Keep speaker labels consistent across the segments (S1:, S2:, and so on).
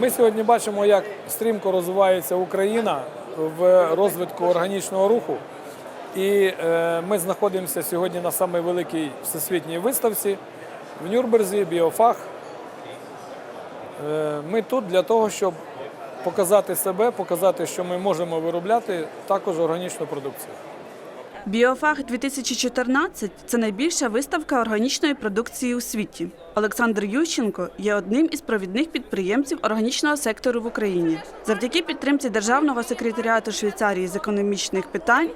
S1: Ми сьогодні бачимо, як стрімко розвивається Україна в розвитку органічного руху. І е, ми знаходимося сьогодні на самій великій всесвітній виставці в Нюрнберзі, Біофах. Е, Ми тут для того, щоб показати себе, показати, що ми можемо виробляти також органічну продукцію.
S2: Біофаг 2014 – це найбільша виставка органічної продукції у світі. Олександр Ющенко є одним із провідних підприємців органічного сектору в Україні. Завдяки підтримці Державного секретаріату Швейцарії з економічних питань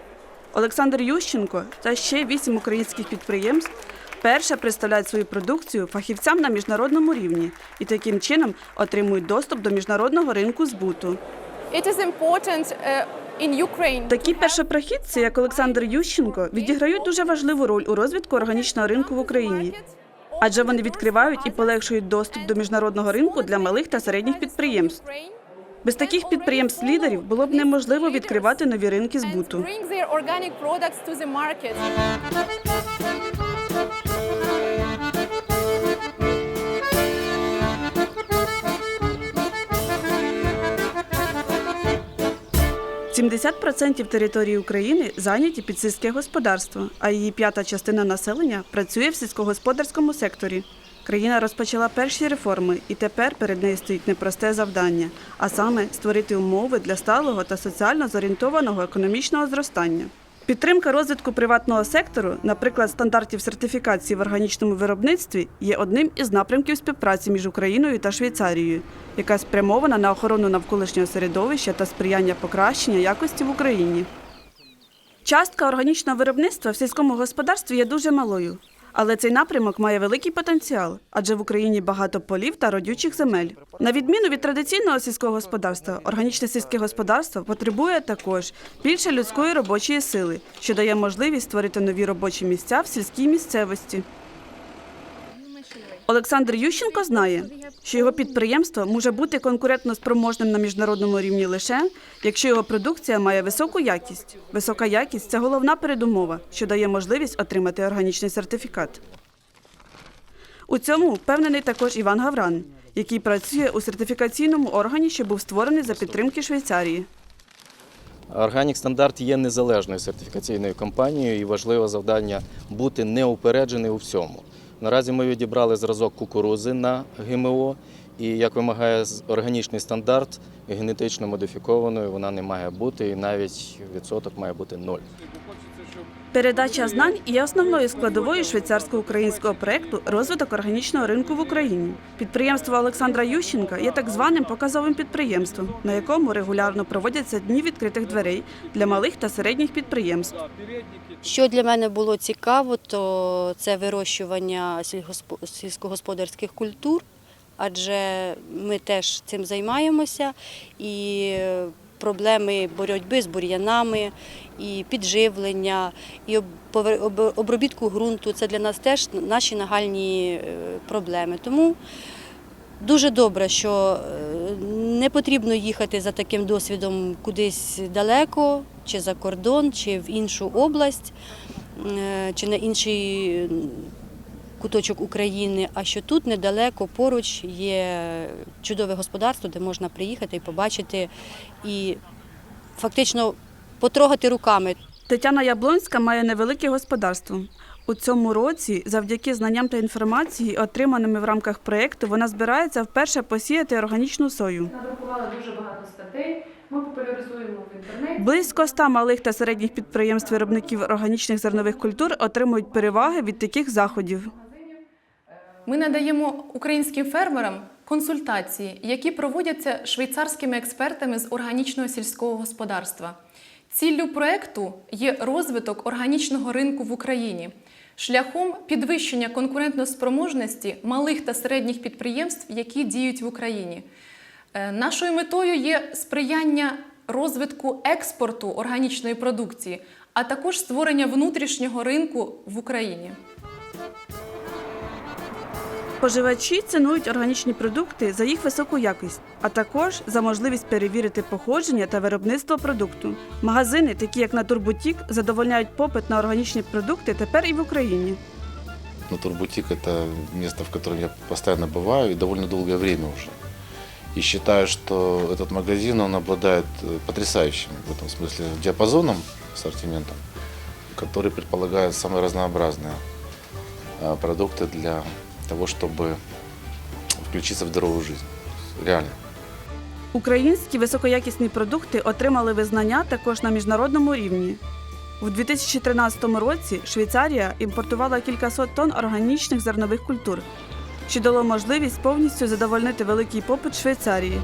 S2: Олександр Ющенко та ще вісім українських підприємств перше представляють свою продукцію фахівцям на міжнародному рівні і таким чином отримують доступ до міжнародного ринку збуту.
S3: It is important uh.
S2: Такі першопрохідці, як Олександр Ющенко, відіграють дуже важливу роль у розвитку органічного ринку в Україні, адже вони відкривають і полегшують доступ до міжнародного ринку для малих та середніх підприємств. Без таких підприємств-лідерів було б неможливо відкривати нові ринки збуту. 70% території України зайняті під сільське господарство, а її п'ята частина населення працює в сільськогосподарському секторі. Країна розпочала перші реформи, і тепер перед нею стоїть непросте завдання, а саме створити умови для сталого та соціально зорієнтованого економічного зростання. Підтримка розвитку приватного сектору, наприклад, стандартів сертифікації в органічному виробництві, є одним із напрямків співпраці між Україною та Швейцарією, яка спрямована на охорону навколишнього середовища та сприяння покращення якості в Україні. Частка органічного виробництва в сільському господарстві є дуже малою, але цей напрямок має великий потенціал, адже в Україні багато полів та родючих земель. На відміну від традиційного сільського господарства, органічне сільське господарство потребує також більше людської робочої сили, що дає можливість створити нові робочі місця в сільській місцевості. Олександр Ющенко знає, що його підприємство може бути конкурентно спроможним на міжнародному рівні лише, якщо його продукція має високу якість. Висока якість це головна передумова, що дає можливість отримати органічний сертифікат. У цьому впевнений також Іван Гавран, який працює у сертифікаційному органі, що був створений за підтримки Швейцарії.
S4: Органік стандарт є незалежною сертифікаційною компанією і важливе завдання бути неупереджений у всьому. Наразі ми відібрали зразок кукурузи на ГМО, і як вимагає органічний стандарт, генетично модифікованою вона не має бути, і навіть відсоток має бути ноль.
S2: Передача знань є основною складовою швейцарсько-українського проєкту розвиток органічного ринку в Україні. Підприємство Олександра Ющенка є так званим показовим підприємством, на якому регулярно проводяться дні відкритих дверей для малих та середніх підприємств.
S5: Що для мене було цікаво, то це вирощування сільськогосподарських культур, адже ми теж цим займаємося і проблеми боротьби з бур'янами, і підживлення, і обробітку ґрунту це для нас теж наші нагальні е, проблеми. Тому Дуже добре, що е, не потрібно їхати за таким досвідом кудись далеко, чи за кордон, чи в іншу область, е, чи на інший куточок України, а що тут недалеко поруч є чудове господарство, де можна приїхати і побачити і фактично потрогати руками
S2: Тетяна Яблонська має невелике господарство. У цьому році, завдяки знанням та інформації, отриманими в рамках проєкту, вона збирається вперше посіяти органічну сою.
S6: надрукувала дуже багато статей. Ми популяризуємо в інтернеті.
S2: Близько ста малих та середніх підприємств виробників органічних зернових культур отримують переваги від таких заходів.
S6: Ми надаємо українським фермерам консультації, які проводяться швейцарськими експертами з органічного сільського господарства. Ціллю проекту є розвиток органічного ринку в Україні шляхом підвищення конкурентноспроможності малих та середніх підприємств, які діють в Україні. Е, Нашою метою є сприяння розвитку експорту органічної продукції, а також створення внутрішнього ринку в Україні.
S2: Споживачі цінують органічні продукти за їх високу якість, а також за можливість перевірити походження та виробництво продукту. Магазини, такі як Натурбутік, задовольняють попит на органічні продукти тепер і в Україні.
S7: Натурбутик – это место, в котором я постоянно бываю и довольно долгое время уже. И считаю, что этот магазин, он обладает э, потрясающим в этом смысле диапазоном, ассортиментом, который предполагает самые разнообразные э, продукты для того, чтобы включиться в здоровую жизнь. Реально.
S2: Українські високоякісні продукти отримали визнання також на міжнародному рівні. У 2013 році Швейцарія імпортувала кількасот тонн органічних зернових культур, що дало можливість повністю задовольнити великий попит Швейцарії.